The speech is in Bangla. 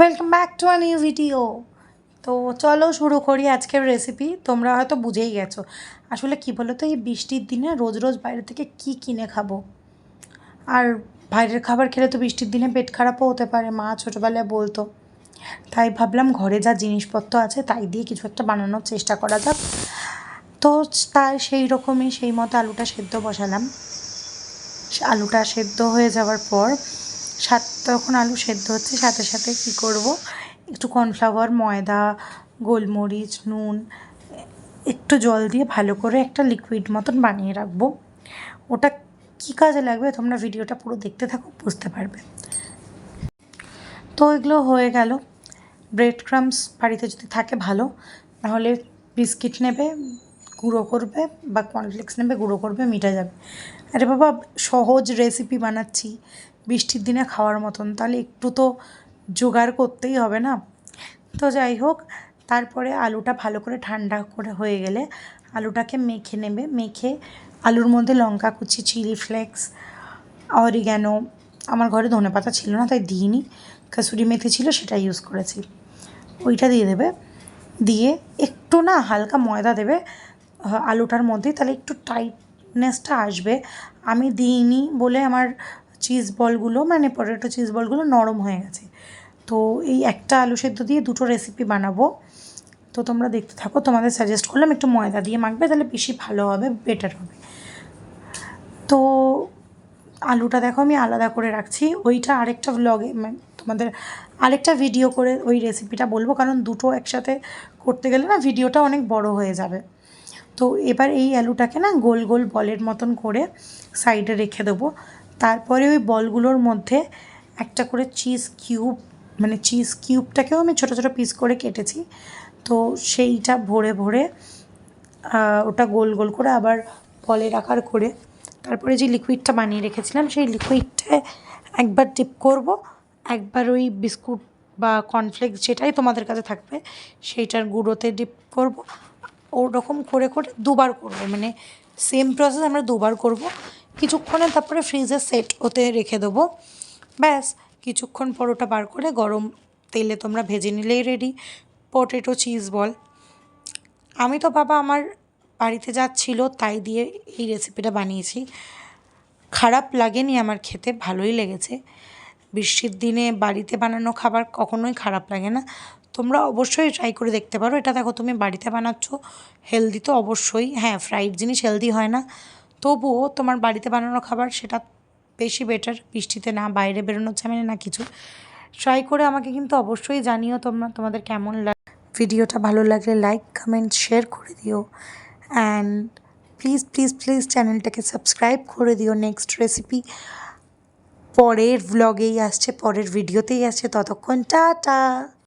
Welcome back to a new video তো চলো শুরু করি আজকের রেসিপি তোমরা হয়তো বুঝেই গেছো। আসলে কি বলো তো এই বৃষ্টির দিনে রোজ রোজ বাইরে থেকে কি কিনে খাব? আর বাইরের খাবার খেলে তো বৃষ্টির দিনে পেট খারাপও হতে পারে, মা ছোটোবেলায় বলতো। তাই ভাবলাম ঘরে যা জিনিসপত্র আছে তাই দিয়ে কিছু একটা বানানোর চেষ্টা করা যাক। তো তাই সেই রকমই সেই মতো আলুটা সেদ্ধ বসালাম। আলুটা সেদ্ধ হয়ে যাওয়ার পর সাত, তখন আলু সেদ্ধ হচ্ছে, সাথে সাথে কী করব? একটু কর্নফ্লাওয়ার ময়দা, গোলমরিচ, নুন, একটু জল দিয়ে ভালো করে একটা লিকুইড মতন বানিয়ে রাখব। ওটা কী কাজে লাগবে তোমরা ভিডিওটা পুরো দেখতে থাকো, বুঝতে পারবে। তো এগুলো হয়ে গেল। ব্রেড ক্রামস বাড়িতে যদি থাকে ভালো নাহলে বিস্কিট নেবে, গুঁড়ো করবে বা কর্নফ্লেক্স নেবে, গুঁড়ো করবে, মিটা যাবে। আরে বাবা, সহজ রেসিপি বানাচ্ছি। বৃষ্টির দিনে খাওয়ার মতন। তাহলে একটু তো জোগাড় করতেই হবে না? তো যাই হোক, তারপরে আলুটা ভালো করে ঠান্ডা করে হয়ে গেলে আলুটাকে মেখে নেবে। মেখে আলুর মধ্যে লঙ্কা কুচি, চিলি ফ্লেক্স, অরিগ্যানো, আমার ঘরে ধনে পাতা ছিল না, তাই দিইনি। কাসুরি মেথি ছিল, সেটা ইউজ করেছি। ওইটা দিয়ে দেবে। দিয়ে একটু না হালকা ময়দা দেবে। আলুটার মধ্যে তাহলে একটু টাইটনেসটা আসবে। আমি দিইনি বলে আমার চিজ বলগুলো মানে পটেটো চিজ বলগুলো নরম হয়ে গেছে। তো এই একটা আলু সেদ্ধ দিয়ে দুটো রেসিপি বানাবো। তো তোমরা দেখতে থাকো, তোমাদের সাজেস্ট করলাম একটু ময়দা দিয়ে মাখবে, তাহলে বেশি ভালো হবে বেটার হবে। তো আলুটা দেখো আমি আলাদা করে রাখছি। ওইটা আরেকটা ভ্লগে তোমাদের আরেকটা ভিডিও করে ওই রেসিপিটা বলব, কারণ দুটো একসাথে করতে গেলে না ভিডিওটা অনেক বড় হয়ে যাবে। তো এবার এই আলুটাকে না গোল গোল বলের মতন করে সাইডে রেখে দেবো। তারপরে ওই বলগুলোর মধ্যে একটা করে চিজ কিউব মানে চিজ কিউবটাকেও আমি ছোটো ছোটো পিস করে কেটেছি। তো সেইটা ভরে ভরে ওটা গোল গোল করে আবার বলের আকার করে তারপরে যে লিকুইডটা বানিয়ে রেখেছিলাম, সেই লিকুইডটায় একবার ডিপ করব। একবার ওই বিস্কুট বা কর্নফ্লেক্স যেটাই তোমাদের কাছে থাকবে, সেইটার গুঁড়োতে ডিপ করব। ওরকম করে করে দুবার করব মানে সেম প্রসেস আমরা দুবার করব। কিছুক্ষণে তারপরে ফ্রিজে সেট হতে রেখে দেবো। ব্যাস, কিছুক্ষণ পর ওটা বার করে গরম তেলে তোমরা ভেজে নিলেই রেডি পটেটো চিজ বল। আমি তো বাবা আমার বাড়িতে যা ছিল তাই দিয়ে এই রেসিপিটা বানিয়েছি। খারাপ লাগেনি আমার খেতে, ভালোই লেগেছে। বৃষ্টির দিনে বাড়িতে বানানো খাবার কখনোই খারাপ লাগে না। তোমরা অবশ্যই ট্রাই করে দেখতে পারো। এটা দেখো তুমি বাড়িতে বানাচ্ছ হেলদি তো অবশ্যই। হ্যাঁ ফ্রাইড জিনিস হেলদি হয় না। তবুও তোমার বাড়িতে বানানো খাবার সেটা বেশি বেটার বৃষ্টিতে না, বাইরে বেরোনোর ঝামেলা না কিছু। ট্রাই করে আমাকে কিন্তু অবশ্যই জানিও তোমরা, তোমাদের কেমন লাগে ভিডিওটা ভালো লাগলে লাইক কমেন্ট শেয়ার করে দিও। অ্যান্ড প্লিজ প্লিজ প্লিজ চ্যানেলটাকে সাবস্ক্রাইব করে দিও। নেক্সট রেসিপি পরের ভ্লগেই আসছে, পরের ভিডিওতেই আসছে। ততক্ষণ টাটা